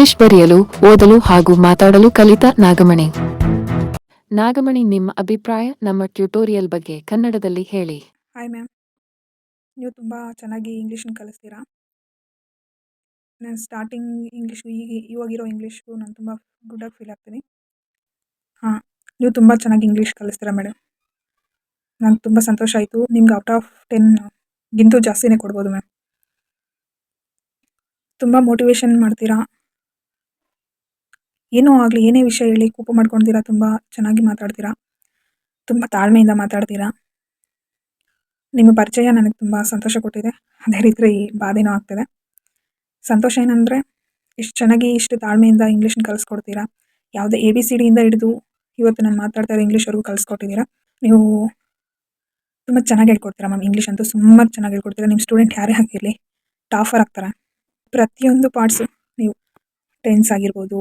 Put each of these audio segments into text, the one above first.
English ಬರೆಯಲು, ಓದಲು ಹಾಗೂ ಮಾತಾಡಲು ಕಲಿತ ನಾಗಮಣಿ. ನಾಗಮಣಿ, ನಿಮ್ಮ ಅಭಿಪ್ರಾಯ ನಮ್ಮ ಟ್ಯುಟೋರಿಯಲ್ ಬಗ್ಗೆ ಕನ್ನಡದಲ್ಲಿ ಹೇಳಿ. ಹಾಯ್ ಮ್ಯಾಮ್ ನೀವು ತುಂಬ ಚೆನ್ನಾಗಿ ಇಂಗ್ಲೀಷನ್ನ ಕಲಿಸ್ತೀರಾ? ನಾನು ಸ್ಟಾರ್ಟಿಂಗ್ ಇಂಗ್ಲೀಷು ಈಗ ಇವಾಗಿರೋ ಇಂಗ್ಲೀಷು ನಾನು ತುಂಬ ಗುಡ್ಡಾಗಿ ಫೀಲ್ ಆಗ್ತೀನಿ. ಹಾಂ, ನೀವು ತುಂಬ ಚೆನ್ನಾಗಿ ಇಂಗ್ಲೀಷ್ ಕಲಿಸ್ತೀರಾ ಮೇಡಮ್ ನಂಗೆ ತುಂಬ ಸಂತೋಷ ಆಯಿತು. ನಿಮ್ಗೆ ಔಟ್ ಆಫ್ ಟೆನ್ ಗಿಂತೂ ಜಾಸ್ತಿನೇ ಕೊಡ್ಬೋದು ಮ್ಯಾಮ್ ತುಂಬ ಮೋಟಿವೇಶನ್ ಮಾಡ್ತೀರಾ? ಏನೋ ಆಗಲಿ, ಏನೇ ವಿಷಯ ಹೇಳಿ ಕೋಪ ಮಾಡ್ಕೊಳ್ತೀರಾ ತುಂಬ ಚೆನ್ನಾಗಿ ಮಾತಾಡ್ತೀರಾ, ತುಂಬ ತಾಳ್ಮೆಯಿಂದ ಮಾತಾಡ್ತೀರಾ. ನಿಮ್ಮ ಪರಿಚಯ ನನಗೆ ತುಂಬ ಸಂತೋಷ ಕೊಟ್ಟಿದೆ. ಅದೇ ರೀತಿ ಬಾಧೆನೂ ಆಗ್ತಿದೆ. ಸಂತೋಷ ಏನಂದರೆ, ಇಷ್ಟು ಚೆನ್ನಾಗಿ ಇಷ್ಟು ತಾಳ್ಮೆಯಿಂದ ಇಂಗ್ಲೀಷ್ನ ಕಲಿಸ್ಕೊಡ್ತೀರಾ. ಯಾವುದೇ ಎ ಬಿ ಸಿ ಡಿಯಿಂದ ಹಿಡಿದು ಇವತ್ತು ನಾನು ಮಾತಾಡ್ತಾ ಇರೋ ಇಂಗ್ಲೀಷ್ವರೆಗೂ ಕಲಿಸ್ಕೊಟ್ಟಿದ್ದೀರಾ ನೀವು ತುಂಬ ಚೆನ್ನಾಗಿ ಹೇಳ್ಕೊಡ್ತೀರಾ ಮ್ಯಾಮ್ ಇಂಗ್ಲೀಷ್ ಅಂತೂ ತುಂಬ ಚೆನ್ನಾಗಿ ಹೇಳ್ಕೊಡ್ತೀರಾ. ನಿಮ್ಮ ಸ್ಟೂಡೆಂಟ್ ಯಾರೇ ಆಗಿರಲಿ ಟಾಫರ್ ಆಗ್ತಾರೆ. ಪ್ರತಿಯೊಂದು ಪಾರ್ಟ್ಸು ನೀವು ಟೆನ್ಸ್ ಆಗಿರ್ಬೋದು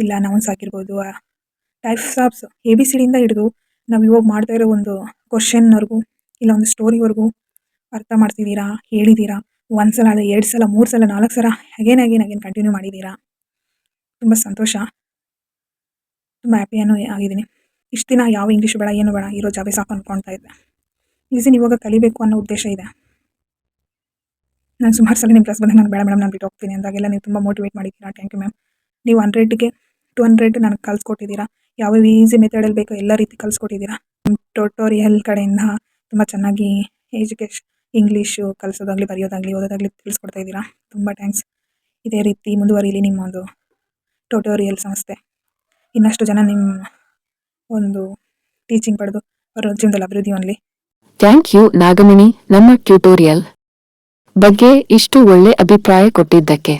ಇಲ್ಲ ನೌನ್ಸ್ ಆಗಿರ್ಬೋದು ಟೈಪ್ಸ್ ಆಫ್ಸ್ ಎ ಬಿ ಸಿಡಿಯಿಂದ ಹಿಡಿದು ನಾವು ಇವಾಗ ಮಾಡ್ತಾ ಇರೋ ಒಂದು ಕ್ವಶನ್ವರೆಗೂ ಇಲ್ಲ ಒಂದು ಸ್ಟೋರಿವರೆಗೂ ಅರ್ಥ ಮಾಡ್ತಿದ್ದೀರಾ, ಹೇಳಿದ್ದೀರಾ? ಒಂದು ಸಲ ಅಲ್ಲ, ಎರಡು ಸಲ, ಮೂರು ಸಲ, ನಾಲ್ಕು ಸಲ ಅಗೇನ್ ಅಗೇನ್ ಕಂಟಿನ್ಯೂ ಮಾಡಿದ್ದೀರಾ? ತುಂಬ ಸಂತೋಷ. ತುಂಬ ಹ್ಯಾಪಿಯನ್ನು ಆಗಿದ್ದೀನಿ. ಇಷ್ಟು ದಿನ ಯಾವ ಇಂಗ್ಲೀಷ್ ಬೇಡ, ಏನು ಬೇಡ, ಇರೋ ಜಾಬೇ ಸಾಕು ಅಂದ್ಕೊಳ್ತಾ ಇದ್ದೆ. ಈಸಿನ ಇವಾಗ ಕಲಿಬೇಕು ಅನ್ನೋ ಉದ್ದೇಶ ಇದೆ. ನಾನು ಸುಮಾರು ಸಲ ನಿಮ್ಮ ಕ್ಲಾಸ್ ಬಂದಾಗ ನಾನು ಬೇಡ ಮೇಡಮ್ ನಾನು ಬಿಟ್ಟು ಹೋಗ್ತೀನಿ ಅಂದಾಗೆಲ್ಲ ನೀವು ತುಂಬ ಮೋಟಿವೇಟ್ ಮಾಡಿದ್ದೀರಾ ಥ್ಯಾಂಕ್ ಯು ಮ್ಯಾಮ್ ನೀವು ಹಂಡ್ರೆಡ್ಗೆ ಟು ಹಂಡ್ರೆಡ್ ನನಗೆ ಕಲಿಸ್ಕೊಟ್ಟಿದ್ದೀರಾ ಯಾವ ಈಸಿ ಮೆಥಡಲ್ಲಿ ಬೇಕೋ ಎಲ್ಲ ರೀತಿ ಕಲಿಸ್ಕೊಟ್ಟಿದ್ದೀರಾ ಟೋಟೋರಿಯಲ್ ಕಡೆಯಿಂದ ತುಂಬ ಚೆನ್ನಾಗಿ ಎಜುಕೇಶ್ ಇಂಗ್ಲೀಷು ಕಲಿಸೋದಾಗಲಿ, ಬರೆಯೋದಾಗಲಿ, ಓದೋದಾಗಲಿ ತಿಳಿಸ್ಕೊಡ್ತಾ ಇದ್ದೀರಾ ತುಂಬ ಥ್ಯಾಂಕ್ಸ್ ಇದೇ ರೀತಿ ಮುಂದುವರಿಲಿ ನಿಮ್ಮ ಟೊಟೋರಿಯಲ್ ಸಂಸ್ಥೆ. ಇನ್ನಷ್ಟು ಜನ ನಿಮ್ಮ ಒಂದು ಟೀಚಿಂಗ್ ಪಡೆದು ಅವರ ಜೀವನದಲ್ಲಿ ಅಭಿವೃದ್ಧಿ ಹೊಂದಲಿ. ಥ್ಯಾಂಕ್ ಯು ನಾಗಮಣಿ, ನಮ್ಮ ಟ್ಯುಟೋರಿಯಲ್ ಬಗ್ಗೆ ಇಷ್ಟು ಒಳ್ಳೆ ಅಭಿಪ್ರಾಯ ಕೊಟ್ಟಿದ್ದಕ್ಕೆ.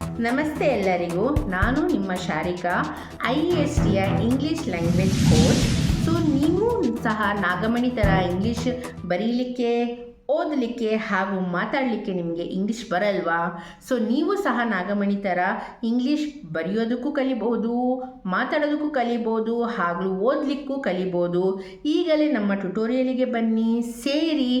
ನಮಸ್ತೆ ಎಲ್ಲರಿಗೂ. ನಾನು ನಿಮ್ಮ ಶಾರಿಕಾ. ಐ ಎಸ್ ಟಿಯ ಇಂಗ್ಲೀಷ್ ಲ್ಯಾಂಗ್ವೇಜ್ ಕೋಚ್ ಸೊ ನೀವು ಸಹ ನಾಗಮಣಿ ಥರ ಇಂಗ್ಲೀಷ್ ಬರೀಲಿಕ್ಕೆ ಓದಲಿಕ್ಕೆ ಹಾಗೂ ಮಾತಾಡಲಿಕ್ಕೆ ನಿಮಗೆ ಇಂಗ್ಲೀಷ್ ಬರಲ್ವಾ? ಸೊ ನೀವು ಸಹ ನಾಗಮಣಿ ಥರ ಇಂಗ್ಲೀಷ್ ಬರೆಯೋದಕ್ಕೂ ಕಲಿಬೋದು, ಮಾತಾಡೋದಕ್ಕೂ ಕಲಿಬೋದು, ಹಾಗೂ ಓದಲಿಕ್ಕೂ ಕಲಿಬೋದು. ಈಗಲೇ ನಮ್ಮ ಟ್ಯುಟೋರಿಯಲಿಗೆ ಬನ್ನಿ, ಸೇರಿ,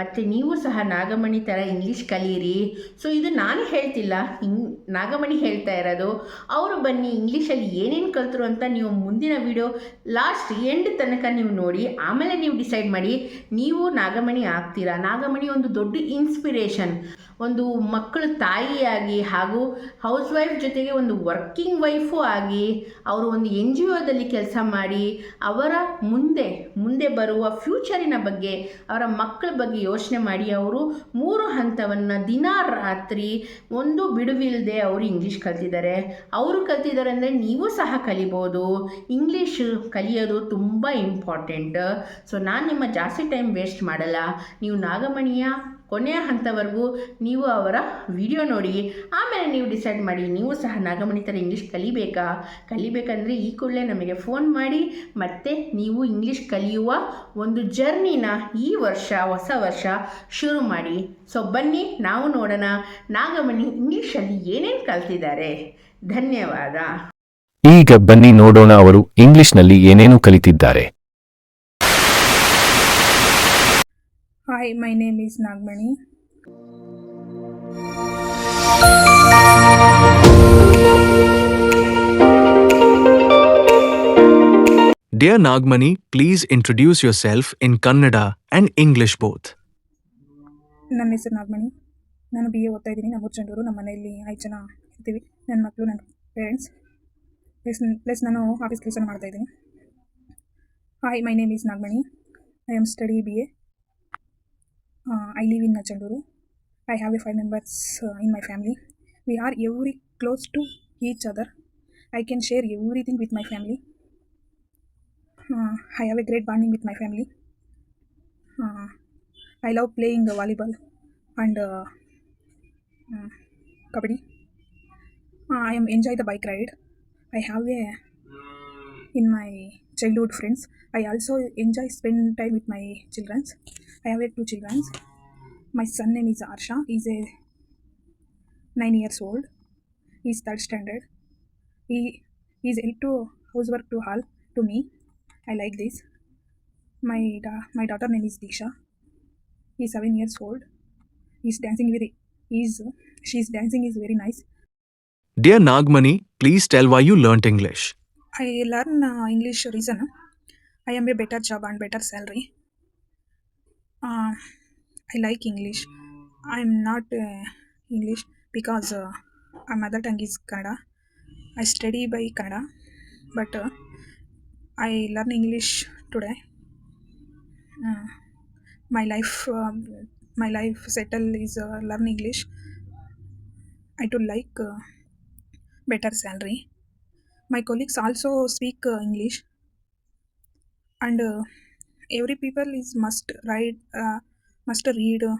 ಮತ್ತು ನೀವು ಸಹ ನಾಗಮಣಿ ಥರ ಇಂಗ್ಲೀಷ್ ಕಲಿಯಿರಿ ಸೊ ಇದು ನಾನು ಹೇಳ್ತಿಲ್ಲ ಇಂಗ್ ನಾಗಮಣಿ ಹೇಳ್ತಾ ಇರೋದು. ಅವರು ಬನ್ನಿ ಇಂಗ್ಲೀಷಲ್ಲಿ ಏನೇನು ಕಲ್ತರು ಅಂತ ನೀವು ಮುಂದಿನ ವಿಡಿಯೋ ಲಾಸ್ಟ್ ಎಂಡ್ ತನಕ ನೀವು ನೋಡಿ, ಆಮೇಲೆ ನೀವು ಡಿಸೈಡ್ ಮಾಡಿ, ನೀವು ನಾಗಮಣಿ ಆಗ್ತೀರಾ? ನಾಗಮಣಿ ಒಂದು ದೊಡ್ಡ ಇನ್ಸ್ಪಿರೇಷನ್ ಒಂದು ಮಕ್ಕಳ ತಾಯಿಯಾಗಿ ಹಾಗೂ ಹೌಸ್ ವೈಫ್ ಜೊತೆಗೆ ಒಂದು ವರ್ಕಿಂಗ್ ವೈಫು ಆಗಿ ಅವರು ಒಂದು ಎನ್ ಜಿ ಒದಲ್ಲಿ ಕೆಲಸ ಮಾಡಿ ಅವರ ಮುಂದೆ ಮುಂದೆ ಬರುವ ಫ್ಯೂಚರಿನ ಬಗ್ಗೆ, ಅವರ ಮಕ್ಕಳ ಬಗ್ಗೆ ಯೋಚನೆ ಮಾಡಿ ಅವರು ಮೂರು ಹಂತವನ್ನು ದಿನ ರಾತ್ರಿ ಒಂದು ಬಿಡುವಿಲ್ಲದೆ ಅವರು ಇಂಗ್ಲೀಷ್ ಕಲ್ತಿದ್ದಾರೆ. ಅವರು ಕಲ್ತಿದ್ದಾರೆ ಅಂದರೆ ನೀವು ಸಹ ಕಲಿಬೋದು. ಇಂಗ್ಲೀಷ್ ಕಲಿಯೋದು ತುಂಬ ಇಂಪಾರ್ಟೆಂಟ್ ಸೊ ನಾನು ನಿಮ್ಮ ಜಾಸ್ತಿ ಟೈಮ್ ವೇಸ್ಟ್ ಮಾಡಲ್ಲ. ನೀವು ನಾಗಮಣಿಯ ಕೊನೆಯ ಹಂತವರೆಗೂ ನೀವು ಅವರ ವಿಡಿಯೋ ನೋಡಿ. ಆಮೇಲೆ ನೀವು ಡಿಸೈಡ್ ಮಾಡಿ, ನೀವು ಸಹ ನಾಗಮಣಿ ಥರ ಇಂಗ್ಲೀಷ್ ಕಲಿಬೇಕಾ? ಕಲಿಬೇಕಂದ್ರೆ ಈ ಕೂಡಲೇ ನಮಗೆ ಫೋನ್ ಮಾಡಿ, ಮತ್ತು ನೀವು ಇಂಗ್ಲೀಷ್ ಕಲಿಯುವ ಒಂದು ಜರ್ನಿನ ಈ ವರ್ಷ, ಹೊಸ ವರ್ಷ ಶುರು ಮಾಡಿ. ಸೊ ಬನ್ನಿ, ನಾವು ನೋಡೋಣ ನಾಗಮಣಿ ಇಂಗ್ಲೀಷಲ್ಲಿ ಏನೇನು ಕಲ್ತಿದ್ದಾರೆ. ಧನ್ಯವಾದ. ಈಗ ಬನ್ನಿ ನೋಡೋಣ ಅವರು ಇಂಗ್ಲಿಷ್ನಲ್ಲಿ ಏನೇನು ಕಲಿತಿದ್ದಾರೆ. Hi my name is Nagamani Dear Nagmani, please introduce yourself in Kannada and English both. ನನ್ನ ಹೆಸರು ನಾಗಮಣಿ. ನಾನು ಬಿ ಎ ಓದ್ತಾ ಇದ್ದೀನಿ. ನಮ್ಮ ಚಂಡೂರು ನಮ್ಮ ಮನೆಯಲ್ಲಿ ಐದು ಜನ ಇರ್ತೀವಿ ನನ್ನ ಮಕ್ಕಳು ನನ್ನ ಪೇರೆಂಟ್ಸ್ ಪ್ಲಸ್ ಪ್ಲಸ್ ನಾನು ಆಫೀಸ್ ಕೆಲಸ ಮಾಡ್ತಾ ಇದ್ದೀನಿ. Hi my name is Nagamani I am study B A Uh, I live in Nachanduru. I have a five members uh, in my family. We are every close to each other. I can share everything with my family. Uh, I have a great bonding with my family. Uh, I love playing the volleyball and uh, uh, kabaddi. Uh, I am enjoy the bike ride. I have a in my childhood friends. I also enjoy spending time with my children. I have two children. My son name is Arsha. He's a nine years old. He's third standard. He he's help to housework to all to me. I like this. My da- my daughter name is Disha. He's seven years old. He's dancing very. He's she's dancing is very nice. Dear Nagmani, please tell why you learnt English. I learn uh, English reason. I am a better job and better salary. Uh, I like English. I am not uh, English because uh, my mother tongue is Kannada. I study by Kannada, but I learn English today. My life, um my life settle is uh, learn English. I do like better salary. My colleagues also speak uh, English, and uh, every people is must write, uh, must read, uh,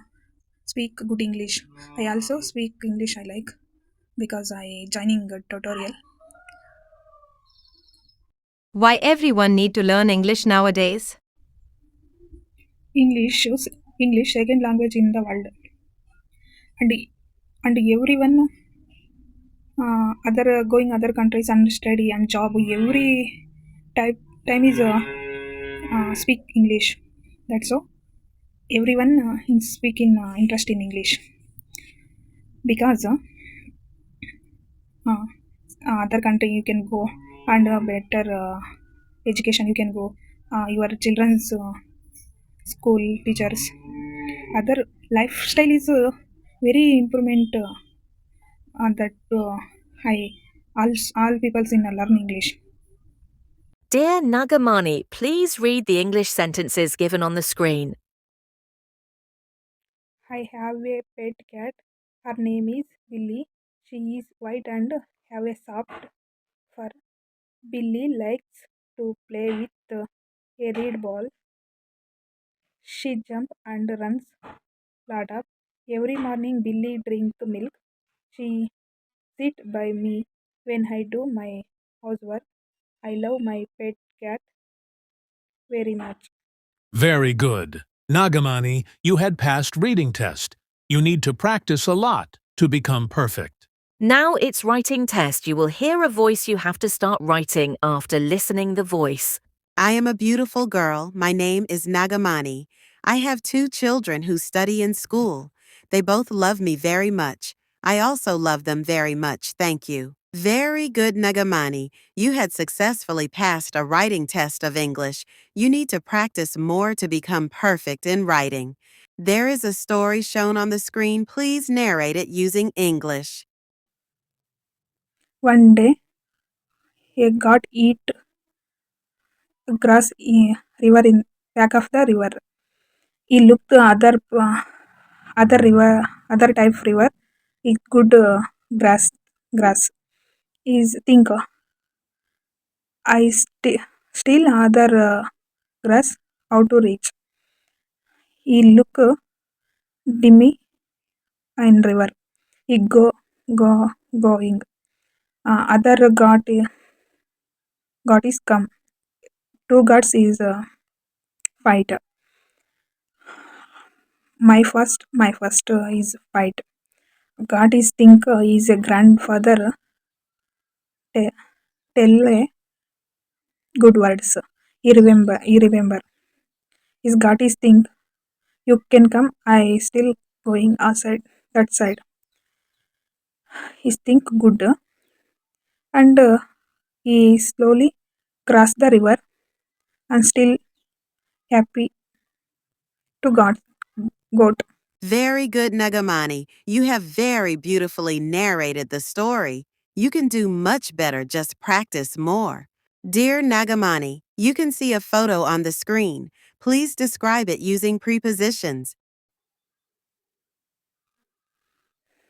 speak good English. I also speak English. I like because I joining a tutorial. Why everyone need to learn English nowadays? English is English second language in the world, and and everyone other going other countries and study and job every type time is uh, uh, speak English. That's all. Everyone uh, in interest in English because other country you can go and better education you can go. Uh, your children's uh, school teachers other lifestyle is uh, very improvement uh, that uh, i all all peoples in learn english. Dear Nagamani, please read the English sentences given on the screen. i have a pet cat. Her name is billy. She is white and have a soft fur. Billy likes to play with a red ball. She jump and runs lot of every morning billy drink milk she sit by me when i do my housework i love my pet cat very much Very good. Nagamani, you had passed reading test. You need to practice a lot to become perfect. Now it's writing test. You will hear a voice you have to start writing after listening the voice. I am a beautiful girl. My name is Nagamani. I have two children who study in school. They both love me very much. I also love them very much. Thank you. Very good, Nagamani. You had successfully passed a writing test of English. You need to practice more to become perfect in writing. There is a story shown on the screen. Please narrate it using English. one day a got eat grass river in back of the river he looked the other uh, other river other type river he good uh, grass grass is think uh, i st- still other uh, grass how to reach. He look uh, dimmy and river. He go go going. Uh, other got got is come. Two gods is uh, fight my first my first uh, is fight god is think uh, is a grandfather te- tell a good words he remember he remember. His god is think you can come i still going outside that side. He think good and uh, he slowly cross the river and still happy to god goat Very good, Nagamani. You have very beautifully narrated the story. You can do much better, just practice more. Dear Nagamani, you can see a photo on the screen. Please describe it using prepositions.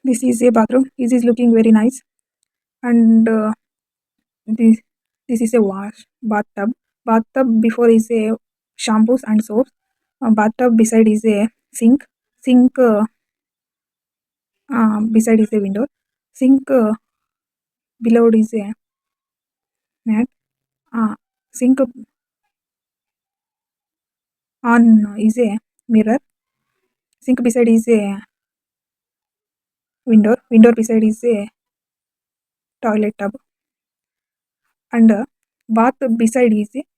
this is a bathroom this is looking very nice and uh, this this is a wash bathtub bathtub before is a shampoos and soaps uh, bathtub beside is a sink sink uh, uh, beside is a window sink uh, below is a mat uh, sink on is a mirror sink beside is a window window beside is a toilet tub and uh, bath beside is a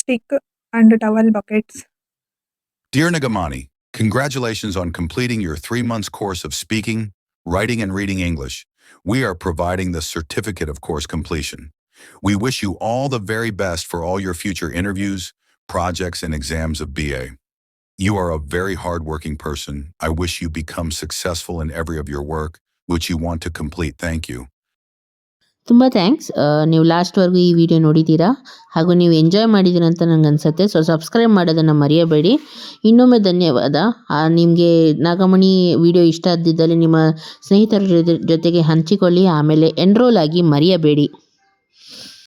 stick and towel buckets Dear Nagamani, congratulations on completing your three months course of speaking, writing, and reading English. we are providing the certificate of course completion. We wish you all the very best for all your future interviews, projects, and exams of BA. You are a very hardworking person. I wish you become successful in every of your work, which you want to complete. Thank you. ತುಂಬ thanks ನೀವು ಲಾಸ್ಟ್ವರೆಗೂ ಈ video ನೋಡಿದ್ದೀರಾ? ಹಾಗೂ ನೀವು enjoy ಮಾಡಿದ್ದೀರ ಅಂತ ನಂಗೆ ಅನಿಸುತ್ತೆ. ಸೊ ಸಬ್ಸ್ಕ್ರೈಬ್ ಮಾಡೋದನ್ನು ಮರೆಯಬೇಡಿ. ಇನ್ನೊಮ್ಮೆ ಧನ್ಯವಾದ. ನಿಮಗೆ ನಾಗಮಣಿ ವಿಡಿಯೋ ಇಷ್ಟ ಆದ್ದಿದ್ದಲ್ಲಿ ನಿಮ್ಮ ಸ್ನೇಹಿತರ ಜೊತೆ, ಜೊತೆಗೆ ಹಂಚಿಕೊಳ್ಳಿ. ಆಮೇಲೆ ಎನ್ರೋಲ್ ಆಗಿ ಮರೆಯಬೇಡಿ.